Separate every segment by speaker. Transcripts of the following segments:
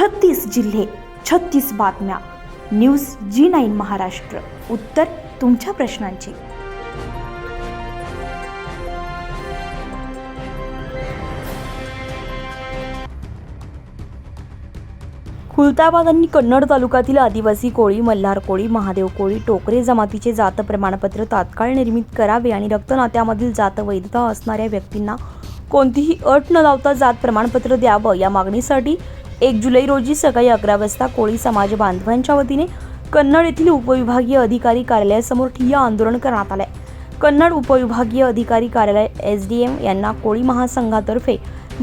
Speaker 1: छत्तीस जिल्हे छत्तीस बातम्या. News G nine Maharashtra. उत्तर तुमच्या प्रश्नांची. खुलताबाद आणि कन्नड तालुक्यातील आदिवासी कोळी मल्हार कोळी महादेव कोळी टोकरे जमातीचे जात प्रमाणपत्र तात्काळ निर्मित करावे आणि रक्तनात्यामधील जात वैधता असणाऱ्या व्यक्तींना कोणतीही अट न लावता जात प्रमाणपत्र द्यावं या मागणीसाठी एक जुलै रोजी सकाळी अकरा वाजता कोळी समाज बांधवांच्या वतीने कन्नड येथील उपविभागीय अधिकारी कार्यालयासमोर ठिय्या आंदोलन करण्यात आले कन्नड उपविभागीय अधिकारी कार्यालय एस डी एम यांना कोळी महासंघातर्फे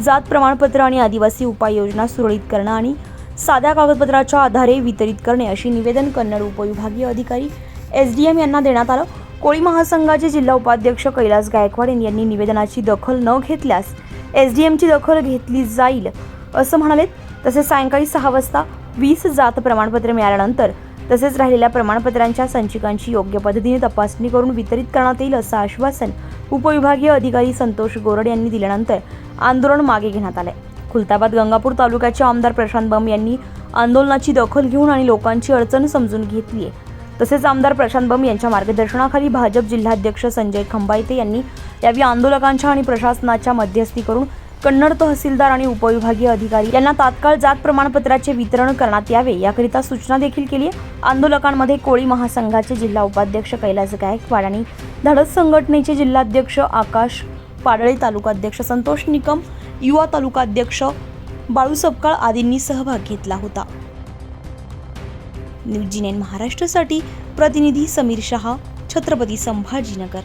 Speaker 1: जात प्रमाणपत्र आणि आदिवासी उपाययोजना सुरळीत करणं आणि साध्या कागदपत्राच्या आधारे वितरित करणे अशी निवेदन कन्नड उपविभागीय अधिकारी एस डी एम यांना देण्यात आलं. कोळी महासंघाचे जिल्हा उपाध्यक्ष कैलास गायकवाड यांनी निवेदनाची दखल न घेतल्यास एस डी एमची दखल घेतली जाईल असं म्हणाले तसेच सायंकाळी सहा वाजता वीस जात प्रमाणपत्र मिळाल्यानंतर तसेच राहिलेल्या प्रमाणपत्रांच्या संचिकांची योग्य पद्धतीने तपासणी करून वितरित करण्यात येईल असं आश्वासन उपविभागीय अधिकारी संतोष गोरड यांनी दिल्यानंतर आंदोलन मागे घेण्यात आले खुलताबाद गंगापूर तालुक्याचे आमदार प्रशांत बंब यांनी आंदोलनाची दखल घेऊन आणि लोकांची अडचण समजून घेतली आहे. तसेच आमदार प्रशांत बंब यांच्या मार्गदर्शनाखाली भाजप जिल्हाध्यक्ष संजय खंबायते यांनी यावेळी आंदोलकांच्या आणि प्रशासनाच्या मध्यस्थी करून कन्नड तहसीलदार आणि उपविभागीय अधिकारी. यांना तात्काळ जात प्रमाणपत्राचे वितरण करण्यात यावे याकरिता सूचना देखील केली आंदोलकांमध्ये कोळी महासंघाचे जिल्हा उपाध्यक्ष कैलास गायकवाड आणि धडस संघटनेचे जिल्हाध्यक्ष आकाश पाडळे तालुकाध्यक्ष संतोष निकम युवा तालुकाध्यक्ष बाळू सपकाळ आदींनी सहभाग घेतला होता. न्यूज महाराष्ट्रासाठी प्रतिनिधी समीर शहा छत्रपती संभाजीनगर.